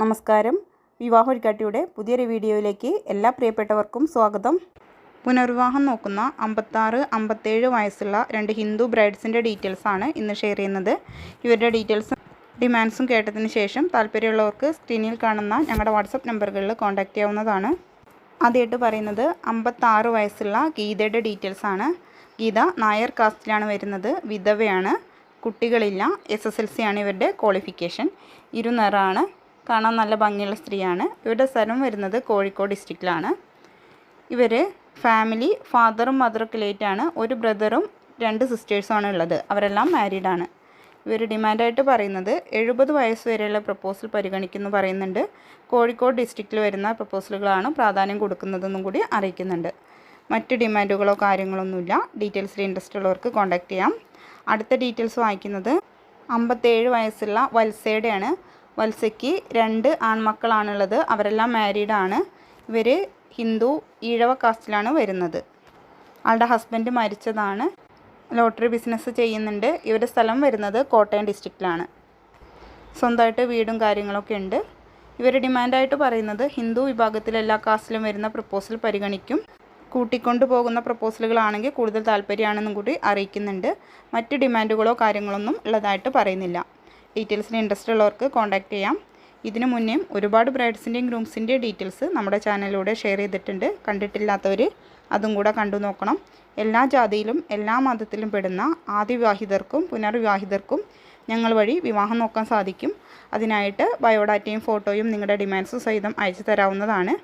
നമസ്കാരം. വിവാഹ വഴികാട്ടിയുടെ പുതിയൊരു വീഡിയോയിലേക്ക് എല്ലാ പ്രിയപ്പെട്ടവർക്കും സ്വാഗതം. പുനർവിവാഹം നോക്കുന്ന അമ്പത്താറ് അമ്പത്തേഴ് വയസ്സുള്ള രണ്ട് ഹിന്ദു ബ്രൈഡ്സിന്റെ ഡീറ്റെയിൽസാണ് ഇന്ന് ഷെയർ ചെയ്യുന്നത്. ഇവരുടെ ഡീറ്റെയിൽസും ഡിമാൻഡ്സും കേട്ടതിന് ശേഷം താല്പര്യമുള്ളവർക്ക് സ്ക്രീനിൽ കാണുന്ന ഞങ്ങളുടെ വാട്സപ്പ് നമ്പറുകളിൽ കോൺടാക്റ്റ് ചെയ്യാവുന്നതാണ്. ആദ്യമായിട്ട് പറയുന്നത് അമ്പത്താറ് വയസ്സുള്ള ഗീതയുടെ ഡീറ്റെയിൽസാണ് ഗീത നായർ കാസ്റ്റിലാണ് വരുന്നത്. വിധവയാണ്. കുട്ടികളില്ല. എസ് എസ് എൽ സി ആണ് ഇവരുടെ ക്വാളിഫിക്കേഷൻ. ഇരുനിറാണ് കാണാൻ നല്ല ഭംഗിയുള്ള സ്ത്രീയാണ്. ഇവരുടെ സ്ഥലം വരുന്നത് കോഴിക്കോട് ഡിസ്ട്രിക്റ്റിലാണ് ഇവർ ഫാമിലി ഫാദറും മദറൊക്കെ ലേറ്റാണ് ഒരു ബ്രദറും രണ്ട് സിസ്റ്റേഴ്സുമാണ് ഉള്ളത്. അവരെല്ലാം മാരീഡാണ് ഇവർ ഡിമാൻഡായിട്ട് പറയുന്നത് എഴുപത് വയസ്സ് വരെയുള്ള പ്രപ്പോസൽ പരിഗണിക്കുന്നു പറയുന്നുണ്ട്. കോഴിക്കോട് ഡിസ്ട്രിക്റ്റിൽ വരുന്ന പ്രപ്പോസലുകളാണ് പ്രാധാന്യം കൊടുക്കുന്നതെന്നും കൂടി അറിയിക്കുന്നുണ്ട്. മറ്റ് ഡിമാൻഡുകളോ കാര്യങ്ങളൊന്നുമില്ല. ഡീറ്റെയിൽസിൽ ഇൻട്രസ്റ്റ് ഉള്ളവർക്ക് കോൺടാക്റ്റ് ചെയ്യാം. അടുത്ത ഡീറ്റെയിൽസ് വായിക്കുന്നത് അമ്പത്തേഴ് വയസ്സുള്ള വത്സയുടെയാണ്. വത്സയ്ക്ക് രണ്ട് ആൺമക്കളാണുള്ളത്. അവരെല്ലാം മാരീഡാണ്. ഇവർ ഹിന്ദു ഈഴവ കാസ്റ്റിലാണ് വരുന്നത്. ആളുടെ ഹസ്ബൻഡ് മരിച്ചതാണ്. ലോട്ടറി ബിസിനസ് ചെയ്യുന്നുണ്ട്. ഇവരുടെ സ്ഥലം വരുന്നത് കോട്ടയം ഡിസ്ട്രിക്റ്റിലാണ്. സ്വന്തമായിട്ട് വീടും കാര്യങ്ങളൊക്കെ ഉണ്ട്. ഇവർ ഡിമാൻഡായിട്ട് പറയുന്നത് ഹിന്ദു വിഭാഗത്തിൽ എല്ലാ കാസ്റ്റിലും വരുന്ന പ്രപ്പോസൽ പരിഗണിക്കും. കൂട്ടിക്കൊണ്ടു പോകുന്ന പ്രപ്പോസലുകളാണെങ്കിൽ കൂടുതൽ താല്പര്യമാണെന്നും കൂടി അറിയിക്കുന്നുണ്ട്. മറ്റ് ഡിമാൻഡുകളോ കാര്യങ്ങളൊന്നും ഉള്ളതായിട്ട് പറയുന്നില്ല. ഡീറ്റെയിൽസിന് ഇൻട്രസ്റ്റ് ഉള്ളവർക്ക് കോൺടാക്റ്റ് ചെയ്യാം. ഇതിനു മുന്നേയും ഒരുപാട് ബ്രൈഡ്സിന്റെയും ഗ്രൂംസിന്റെയും ഡീറ്റെയിൽസ് നമ്മുടെ ചാനലിലൂടെ ഷെയർ ചെയ്തിട്ടുണ്ട്. കണ്ടിട്ടില്ലാത്തവർ അതും കൂടെ കണ്ടു നോക്കണം. എല്ലാ ജാതിയിലും എല്ലാ മതത്തിലും പെടുന്ന ആദ്യ വിവാഹിതർക്കും പുനർവിവാഹിതർക്കും ഞങ്ങൾ വഴി വിവാഹം നോക്കാൻ സാധിക്കും. അതിനായിട്ട് ബയോഡാറ്റയും ഫോട്ടോയും നിങ്ങളുടെ ഡിമാൻഡ്സും സഹിതം അയച്ചു തരാവുന്നതാണ്.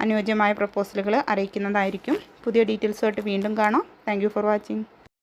അനുയോജ്യമായ പ്രപ്പോസലുകൾ അറിയിക്കുന്നതായിരിക്കും. പുതിയ ഡീറ്റെയിൽസുമായിട്ട് വീണ്ടും കാണാം. Thank for watching